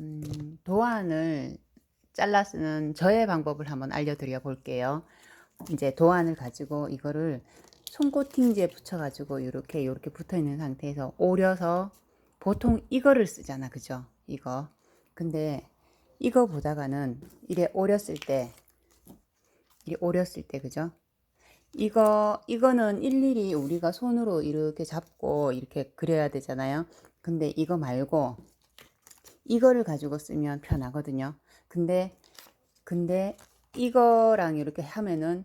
음, 도안을 잘라 쓰는 저의 방법을 한번 알려드려 볼게요. 이제 도안을 가지고 이거를 손코팅지에 붙여가지고 이렇게 이렇게 붙어 있는 상태에서 오려서 보통 이거를 쓰잖아, 그죠? 이거. 근데 이거 보다가는 이래 오렸을 때, 이래 오렸을 때, 그죠? 이거 이거는 일일이 우리가 손으로 이렇게 잡고 이렇게 그려야 되잖아요. 근데 이거 말고 이거를 가지고 쓰면 편하거든요. 근데 근데 이거랑 이렇게 하면은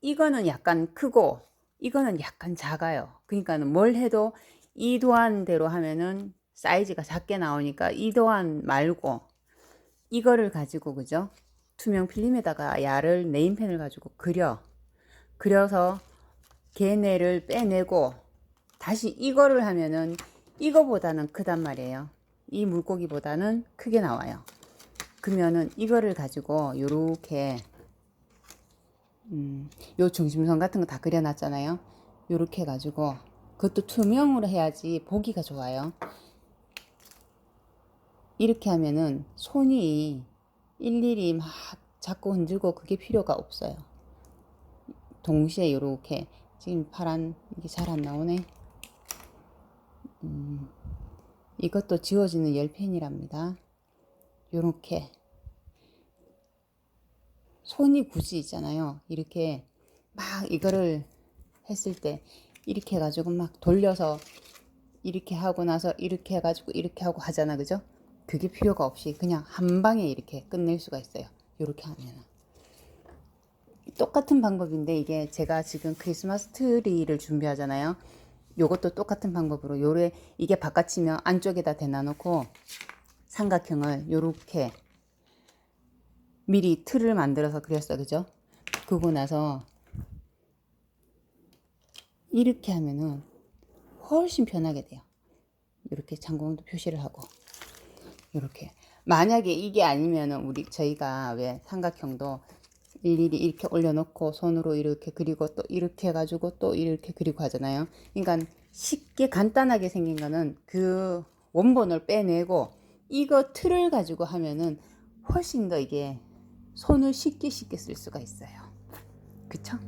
이거는 약간 크고 이거는 약간 작아요. 그러니까는 뭘 해도 이 도안대로 하면은 사이즈가 작게 나오니까 이 도안 말고 이거를 가지고 그죠? 투명 필름에다가 야를 네임펜을 가지고 그려. 그려서 걔네를 빼내고 다시 이거를 하면은 이거보다는 크단 말이에요. 이 물고기보다는 크게 나와요. 그러면은 이거를 가지고 요렇게 음, 요 중심선 같은 거 다 그려놨잖아요. 요렇게 해가지고 그것도 투명으로 해야지 보기가 좋아요. 이렇게 하면은 손이 일일이 막 자꾸 흔들고 그게 필요가 없어요. 동시에 이렇게 지금 파란 이게 잘 안 나오네. 음, 이것도 지워지는 열펜이랍니다. 요렇게 손이 굳이 있잖아요. 이렇게 막 이거를 했을 때 이렇게 해가지고 막 돌려서 이렇게 하고 나서 이렇게 해가지고 이렇게 하고 하잖아, 그죠? 그게 필요가 없이 그냥 한 방에 이렇게 끝낼 수가 있어요. 이렇게 하면은. 똑같은 방법인데 이게 제가 지금 크리스마스 트리를 준비하잖아요. 요것도 똑같은 방법으로 요래 이게 바깥이면 안쪽에다 대놔 놓고 삼각형을 요렇게 미리 틀을 만들어서 그렸어 그죠? 그고 나서 이렇게 하면은 훨씬 편하게 돼요. 이렇게 장공도 표시를 하고 이렇게 만약에 이게 아니면은 우리 저희가 왜 삼각형도 일일이 이렇게 올려놓고 손으로 이렇게 그리고 또 이렇게 해가지고 또 이렇게 그리고 하잖아요. 그러니까 쉽게 간단하게 생긴 거는 그 원본을 빼내고 이거 틀을 가지고 하면은 훨씬 더 이게 손을 쉽게 쉽게 쓸 수가 있어요. 그쵸?